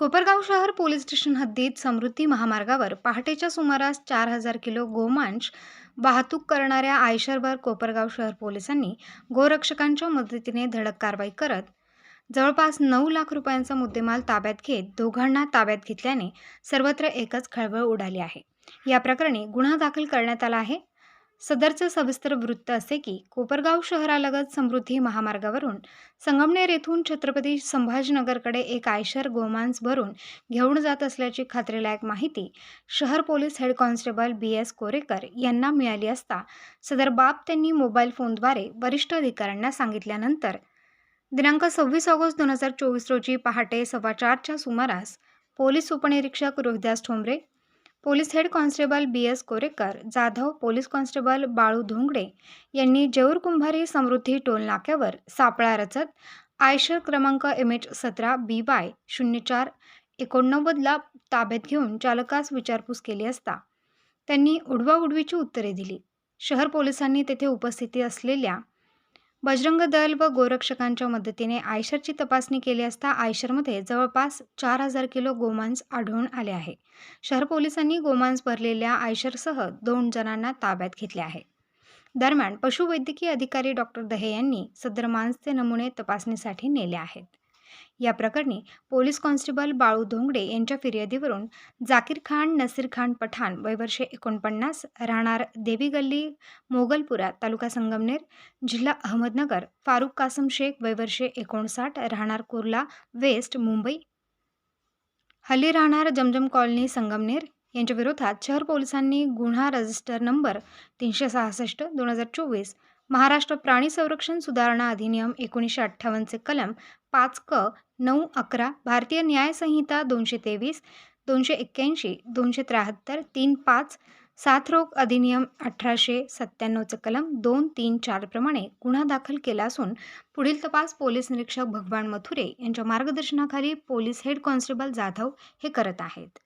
कोपरगाव शहर police station हद्दीत समृद्धी महामार्गावर पहाटेच्या सुमारास चार हजार किलो गोमांस वाहतूक करणाऱ्या आयशरवर कोपरगाव शहर पोलिसांनी गोरक्षकांच्या मदतीने धडक कारवाई करत जवळपास नऊ लाख रुपयांचा मुद्देमाल ताब्यात घेत दोघांना ताब्यात घेतल्याने सर्वत्र एकच खळबळ उडाली आहे. या प्रकरणी गुन्हा दाखल करण्यात आला आहे. सदरचं सविस्तर वृत्त असे की कोपरगाव शहरालगत समृद्धी महामार्गावरून संगमनेर येथून छत्रपती संभाजीनगरकडे एक आयशर गोमांस भरून घेऊन जात असल्याची खात्रीलायक माहिती शहर police head constable B S Korekar यांना मिळाली असता सदर बाब त्यांनी मोबाईल फोनद्वारे वरिष्ठ अधिकाऱ्यांना सांगितल्यानंतर दिनांक सव्वीस ऑगस्ट दोन हजार चोवीस रोजी पहाटे सव्वा चारच्या सुमारास पोलीस उपनिरीक्षक Rohidas Thombare police head constable B. S. Korekar Jadhav police constable Balu Dhongade यांनी जेऊर कुंभारी समृद्धी टोल नाक्यावर सापळा रचत आयशर क्रमांक एम एच सतरा बी. वाय. शून्य चार एकोणनव्वदला ताब्यात घेऊन चालकास विचारपूस केली असता त्यांनी उडवाउडवीची उत्तरे दिली. शहर पोलिसांनी तेथे उपस्थिती असलेल्या बजरंग दल व गोरक्षकांच्या मदतीने आयशरची तपासणी केली असता आयशरमध्ये जवळपास चार हजार किलो गोमांस आढळून आले आहे. शहर पोलिसांनी गोमांस भरलेल्या आयशरसह दोन जणांना ताब्यात घेतले आहे. दरम्यान पशुवैद्यकीय अधिकारी डॉक्टर दहे यांनी सदर मांसचे नमुने तपासणीसाठी नेले आहेत. या प्रकरणी पोलीस कॉन्स्टेबल बाळू धोंगडे यांच्या फिर्यादीवरून जाकीर खान नसीर खान पठाण वयवर्षे एकोणपन्नास राहणार देवी गल्ली मोगलपुरा तालुका संगमनेर जिल्हा अहमदनगर फारुख कासम शेख वयवर्षे एकोणसाठ राहणार कुर्ला वेस्ट मुंबई. हल्ली राहणार जमजम कॉलनी संगमनेर यांच्या विरोधात शहर पोलिसांनी गुन्हा रजिस्टर नंबर तीनशे सहासष्ट दोन हजार चोवीस महाराष्ट्र प्राणी संरक्षण सुधारणा अधिनियम एकोणीसशे अठ्ठावन्नचे कलम पाच क नऊ अकरा भारतीय न्यायसंहिता दोनशे तेवीस दोनशे एक्क्याऐंशी दोनशे त्र्याहत्तर तीन पाच साथरोग अधिनियम अठराशे सत्त्याण्णवचे कलम दोन तीन चारप्रमाणे गुन्हा दाखल केला असून पुढील तपास पोलीस निरीक्षक भगवान मथुरे यांच्या मार्गदर्शनाखाली पोलीस हेड कॉन्स्टेबल जाधव हे करत आहेत.